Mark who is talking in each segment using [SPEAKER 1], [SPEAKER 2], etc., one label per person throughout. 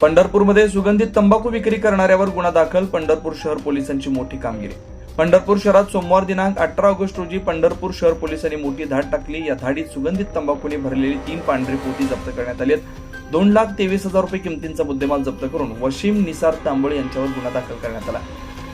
[SPEAKER 1] पंढरपूरमध्ये सुगंधित तंबाखू विक्री करणाऱ्यावर गुन्हा दाखल पंढरपूर शहर पोलिसांची मोठी कामगिरी. पंढरपूर शहरात सोमवार दिनांक अठरा ऑगस्ट रोजी पंढरपूर शहर पोलिसांनी मोठी धाड टाकली. या धाडीत सुगंधित तंबाखूने भरलेली तीन पांढरी पोती जप्त करण्यात आली आहेत. दोन लाख तेवीस हजार रुपये किमतींचा मुद्देमाल जप्त करून वशीम निसार तांबळे यांच्यावर गुन्हा दाखल करण्यात आला.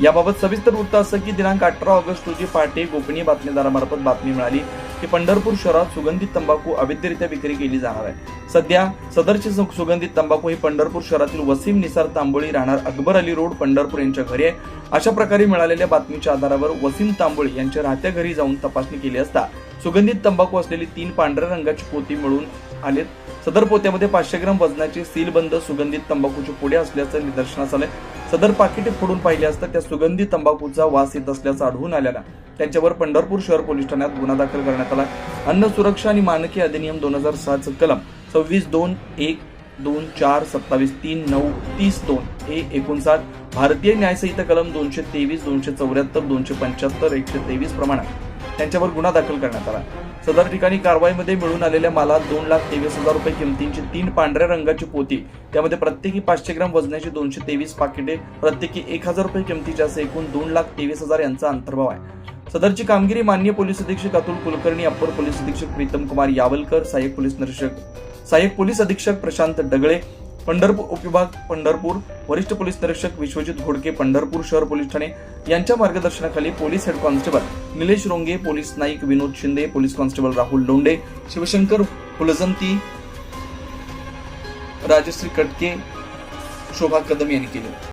[SPEAKER 1] याबाबत सविस्तर वृत्त असं की दिनांक अठरा ऑगस्ट रोजी पहाटे गोपनीय बातमीदारामार्फत बातमी मिळाली. की पंढरपूर शहरात सुगंधित तंबाखू अवैधरित्या विक्री केली जाणार आहे. सध्या सदरची सुगंधित तंबाखू ही पंढरपूर शहरातील वसीम निसार तांबोळी राहणार अकबर अली रोड पंढरपूर यांच्या घरी आहे. अशा प्रकारे मिळालेल्या बातमीच्या आधारावर वसीम तांबोळी यांच्या राहत्या घरी जाऊन तपासणी केली असता सुगंधित तंबाखू असलेली तीन पांढऱ्या रंगाची पोती मिळून आलेत. सदर पोत्यामध्ये पाचशे ग्राम वजनाची सीलबंद सुगंधित तंबाखूचे पुढे असल्याचं निदर्शनास आलंय. सदर पाकिटे फोडून पाहिले असता त्या सुगंधित तंबाखूचा वास येत असल्याचं आढळून आलेला. त्यांच्यावर पंढरपूर शहर पोलीस ठाण्यात गुन्हा दाखल करण्यात आला. अन्न सुरक्षा आणि मानके अधिनियम दोन हजार सहाचं कलम सव्वीस दोन एक दोन चार सत्तावीस तीन नऊ तीस दोन हे एकोणसाठ भारतीय न्यायसंहिता कलम दोनशे तेवीस दोनशे चौऱ्याहत्तर दोनशे पंच्याहत्तर एकशे तेवीस प्रमाणात. त्यांच्यावर गुन्हा दाखल करण्यात आला. सदर ठिकाणी कारवाईमध्ये मिळून आलेल्या मालात दोन लाख तेवीस हजार रुपये किमतींची तीन पांढऱ्या रंगाची पोती त्यामध्ये प्रत्येकी पाचशे ग्राम वजनाची दोनशे तेवीस पाकिटे प्रत्येकी एक हजार रुपये किमतीचे असे एकूण दोन लाख तेवीस हजार यांचा अंतर्भाव आहे. सदरची कामगिरी मान्य पोलीस अधीक्षक अतुल कुलकर्णी अप्पर पोलीस अधीक्षक प्रीतम कुमार यावलकर सहाय्यक पोलीस निरीक्षक सहाय्यक पोलीस अधीक्षक प्रशांत डगळे पंढरपूर उपविभाग पंढरपूर वरिष्ठ पोलीस निरीक्षक विश्वजित घोडके पंढरपूर शहर पोलीस ठाणे यांच्या मार्गदर्शनाखाली police head constable Nilesh Ronge police naik Vinod Shinde police constable Rahul Londe Shivshankar Phuljanti Rajshree Katke Shobha Kadam यांनी केले.